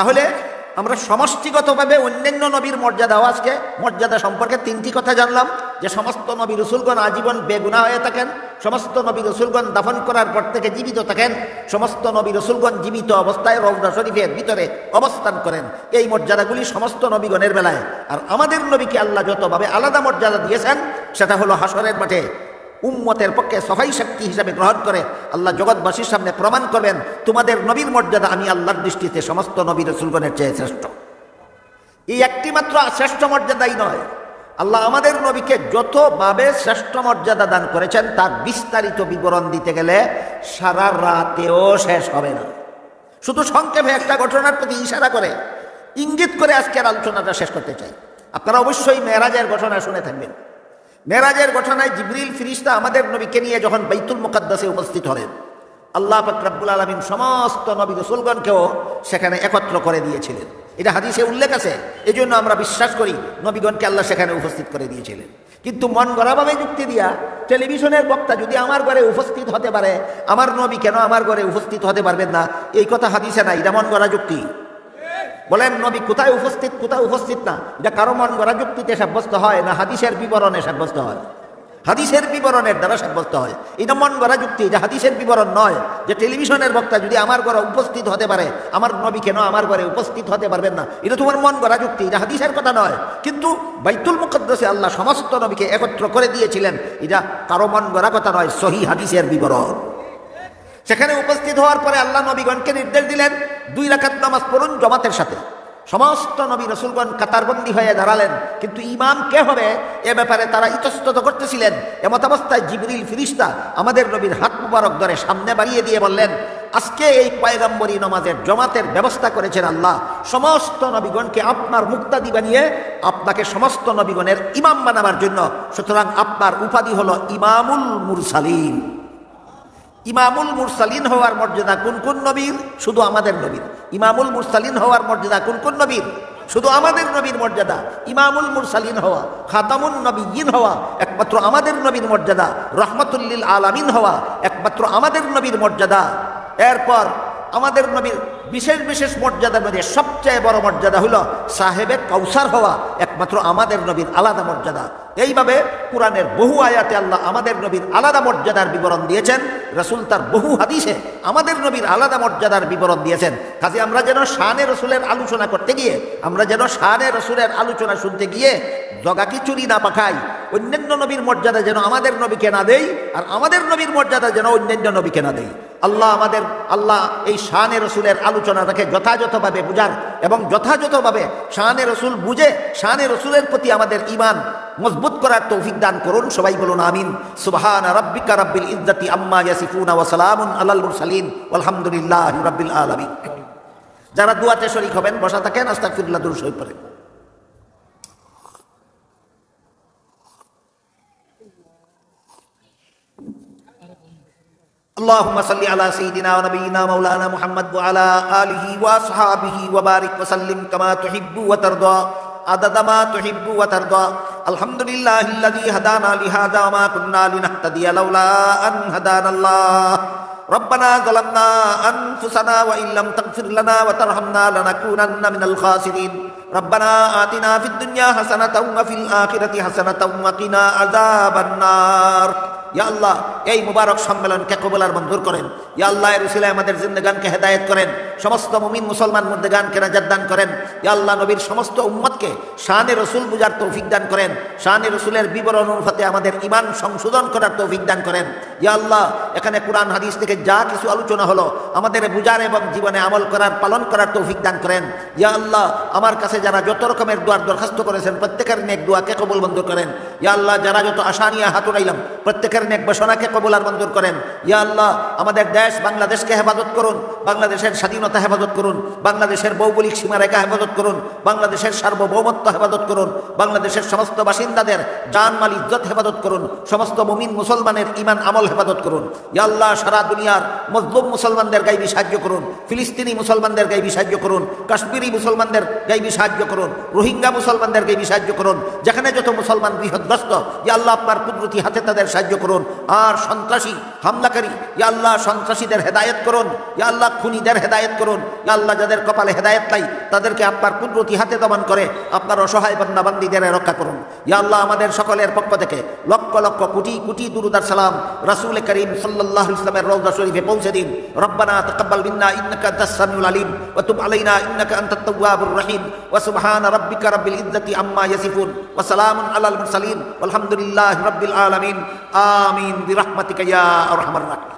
তাহলে আমরা সমষ্টিগতভাবে অন্যান্য নবীর মর্যাদাও আজকে মর্যাদা সম্পর্কে তিনটি কথা জানলাম। যে সমস্ত নবী রসুলগণ আজীবন বেগুনা হয়ে থাকেন, সমস্ত নবী রসুলগণ দাফন করার পর থেকে জীবিত থাকেন, সমস্ত নবী রসুলগণ জীবিত অবস্থায় রৌদা শরীফের ভিতরে অবস্থান করেন। এই মর্যাদাগুলি সমস্ত নবীগণের বেলায়। আর আমাদের নবীকে আল্লাহ যতভাবে আলাদা মর্যাদা দিয়েছেন, সেটা হলো হাসরের মাঠে। উম্মতের পক্ষে সফাই শক্তি হিসাবে গ্রহণ করে আল্লাহ জগৎবাসীর সামনে প্রমাণ করবেন, তোমাদের নবীর মর্যাদা আমি আল্লাহর দৃষ্টিতে সমস্ত নবীর রসুলগণের চেয়ে শ্রেষ্ঠ। এই একটি মাত্র শ্রেষ্ঠ মর্যাদাই নয়। আল্লাহ আমাদের নবীকে যতভাবে শ্রেষ্ঠ মর্যাদা দান করেছেন, তার বিস্তারিত বিবরণ দিতে গেলে সারা রাতেও শেষ হবে না। শুধু সংক্ষেপে একটা ঘটনার প্রতি ইশারা করে, ইঙ্গিত করে আজকের আলোচনাটা শেষ করতে চাই। আপনারা অবশ্যই মেরাজের ঘটনা শুনে থাকবেন। মেরাজের ঘটনায় জিবরিল ফিরিস্তা আমাদের নবীকে নিয়ে যখন বাইতুল মুকাদ্দাসে উপস্থিত হলেন, আল্লাহ ফাকরাবুল আলমিন সমস্ত নবী রসুলগণকেও সেখানে একত্র করে দিয়েছিলেন। এটা হাদিসে উল্লেখ আছে এই জন্য আমরা বিশ্বাস করি নবীগণকে আল্লাহ সেখানে উপস্থিত করে দিয়েছিলেন। কিন্তু মন গড়াভাবে যুক্তি দিয়া টেলিভিশনের বক্তা যদি আমার ঘরে উপস্থিত হতে পারে, আমার নবী কেন আমার ঘরে উপস্থিত হতে পারবেন না? এই কথা হাদিসে না এটা মন গড়া যুক্তি। বলেন, নবী কোথায় উপস্থিত? কোথায় উপস্থিত না? এটা কারও মন গড়া যুক্তিতে সাব্যস্ত হয় না হাদিসের বিবরণে সাব্যস্ত হয়? হাদিসের বিবরণের দ্বারা সাব্যস্ত হয়। এটা মন গড়া যুক্তি যে হাদিসের বিবরণ নয়। যে টেলিভিশনের বক্তা যদি আমার ঘরে উপস্থিত হতে পারে, আমার নবী কেন আমার ঘরে উপস্থিত হতে পারবেন না? এটা তোমার মন গড়া যুক্তি, এটা হাদিসের কথা নয়। কিন্তু বাইতুল মুকদ্দসে আল্লাহ সমস্ত নবীকে একত্র করে দিয়েছিলেন। এটা কারও মন গড়া কথা নয়, সহি হাদিসের বিবরণ। সেখানে উপস্থিত হওয়ার পরে আল্লাহ নবীগণকে নির্দেশ দিলেন, দুই রাখাত নামাজ পড়ুন জমাতের সাথে। সমস্ত নবী রসুলগণ কাতারবন্দি হয়ে দাঁড়ালেন, কিন্তু ইমাম কে হবে? এ ব্যাপারে তারা ইতস্তত করতেছিলেন। এমত অবস্থায় জিবরিল ফিরিস্তা আমাদের নবীর হাত মুবারক ধরে সামনে বাড়িয়ে দিয়ে বললেন, আজকে এই পয়গম্বরী নমাজের জমাতের ব্যবস্থা করেছেন আল্লাহ। সমস্ত নবীগণকে আপনার মুক্তাদি বানিয়ে আপনাকে সমস্ত নবীগণের ইমাম বানাবার জন্য। সুতরাং আপনার উপাধি হলো ইমামুল মুরসালিম ইমামুল মুরসালিন হওয়ার মর্যাদা কোন কোন নবীর? শুধু আমাদের নবীর। ইমামুল মুরসালিন হওয়ার মর্যাদা কোন কোন নবীর? শুধু আমাদের নবীর মর্যাদা। ইমামুল মুরসালিন হওয়া, খাতামুন নবীন হওয়া, একমাত্র আমাদের নবীর মর্যাদা। রহমতুল্লিল আলামিন হওয়া, একমাত্র আমাদের নবীর মর্যাদা। এরপর আমাদের নবীর বিশেষ বিশেষ মর্যাদার মধ্যে সবচেয়ে বড় মর্যাদা হলো সাহেবে কৌসার হওয়া একমাত্র আমাদের নবীর আলাদা মর্যাদা। এইভাবে কোরআনের বহু আয়াতে আল্লাহ আমাদের নবীর আলাদা মর্যাদার বিবরণ দিয়েছেন, রসুল তার বহু হাদিসে আমাদের নবীর আলাদা মর্যাদার বিবরণ দিয়েছেন। কাজে আমরা যেন শানে রসুলের আলোচনা করতে গিয়ে, আমরা যেন শানে রসুলের আলোচনা শুনতে গিয়ে জগাকি চুরি না পাখাই অন্যান্য নবীর মর্যাদা যেন আমাদের নবীকে না দেই আর আমাদের নবীর মর্যাদা যেন অন্যান্য নবীকে না দেই। আল্লাহ আমাদের, আল্লাহ এই শানে রসুলের আলোচনাটাকে যথাযথভাবে বুঝার এবং যথাযথভাবে শাহানে রসুল বুঝে শাহানে রসুলের প্রতি আমাদের ইমান মজবুত করার তৌফিক দান করুন। সবাই বলুন আমিন। সুবহান রাব্বিকা রাব্বিল ইজ্জাতি আম্মা ইয়াসিফুনা ওয়া সালামুন আলাল মুরসালিন। আলহামদুলিল্লাহি রাব্বিল আলামিন। যারা দুয়াতে শরীক হবেন, বসা থাকেন, আস্তাগফিরুল্লাহ, দুরূদ শরীফ পড়েন। اللهم صل على سيدنا ونبينا مولانا محمد وعلى آله وأصحابه وبارك وسلم كما تحب وترضى عدد ما تحب وترضى. الحمد لله الذي هدانا لهذا وما كنا لنهتدي لولا أن هدانا الله. ربنا ظلمنا أنفسنا وإن لم تغفر لنا وترحمنا لنكونن من الخاسرين. ربنا آتنا في الدنيا حسنة وفي الآخرة حسنة وقنا عذاب النار. ইয়া আল্লাহ, এই মুবারক সম্মেলনকে কবলার মঞ্জুর করেন। ইয়া আল্লাহ এর উসিলায় আমাদের জিন্দগানকে হেদায়ত করেন। সমস্ত মুমিন মুসলমান মধ্যে গানকে নাজাত দান করেন। আল্লাহ নবীর সমস্ত উম্মতকে শানে রসুল বুঝার তৌফিক দান করেন। শানে রসুলের বিবরণ অনুপাতে আমাদের ইমান সংশোধন করার তৌফিক দান করেন। ইয়া আল্লাহ, এখানে কোরআন হাদিস থেকে যা কিছু আলোচনা হলো, আমাদের বুঝার এবং জীবনে আমল করার, পালন করার তৌফিক দান করেন। ইয়া আল্লাহ, আমার কাছে যারা যত রকমের দোয়ার দরখাস্ত করেছেন, প্রত্যেকের নেক দোয়াকে কবল মঞ্জুর করেন। ইয়া আল্লাহ, যারা যত আশা নিয়ে হাত উড়াইলাম প্রত্যেকের নেক বাসনাকে কবুল আর মঞ্জুর করেন। ইয়া আল্লাহ, আমাদের দেশ বাংলাদেশকে হেফাজত করুন। বাংলাদেশের স্বাধীনতা হেফাজত করুন, বাংলাদেশের ভৌগোলিক সীমারেখা হেফাজত করুন, বাংলাদেশের সার্বভৌমত্ব হেফাজত করুন, বাংলাদেশের সমস্ত বাসিন্দাদের জান মাল ইজ্জত হেফাজত করুন, সমস্ত মুমিন মুসলমানের ইমান আমল হেফাজত করুন। ইয়া আল্লাহ, সারা দুনিয়ার মজলুম মুসলমানদের গাইবি সাহায্য করুন, ফিলিস্তিনি মুসলমানদের গাইবি সাহায্য করুন, কাশ্মীরি মুসলমানদের গাইবি সাহায্য করুন, রোহিঙ্গা মুসলমানদের গাইবি সাহায্য করুন, যেখানে যত মুসলমান বৃহৎগ্রস্ত, ইয়া আল্লাহ আপনার কুদরতি হাতে তাদের সাহায্য করুন, আর সন্ত্রাসী, হামলাকারী, ইয়া আল্লাহ সন্ত্রাসীদের হেদায়ত করুন, ইয়া আল্লাহ খুনিদের হেদায়েত করুন। আল্লাহ যাদের কপালে হেদায়েত নাই, তাদেরকে আপনার কুদরতি হাতে দমন করে আপনার অসহায় বান্দা বান্দিদের রক্ষা করুন। ইয়া আল্লাহ আমাদের সকলের পক্ষ থেকে লক্ষ লক্ষ কোটি কোটি দুরুদার সালাম রাসূল করিম সাল্লাল্লাহু আলাইহি ওয়াসাল্লামের রওজা শরীফে পৌঁছে দিন। রব্বানা তাকাব্বাল মিন্না ইন্নাকা আনতাস সামিউল আলিম ওয়া তুব আলাইনা ইন্নাকা আনতাত তাওয়াবুর রহিম ওয়া সুবহানা রাব্বিকা রাব্বিল ইজ্জাতি আম্মা ইয়াসিফুন ওয়া সালামুন আলাল মুরসালিন। ওয়ালহামদুলিল্লাহি রাব্বিল আলামিন। আমিন। বিরহমাতিকা ইয়া আরহামার রাহিম।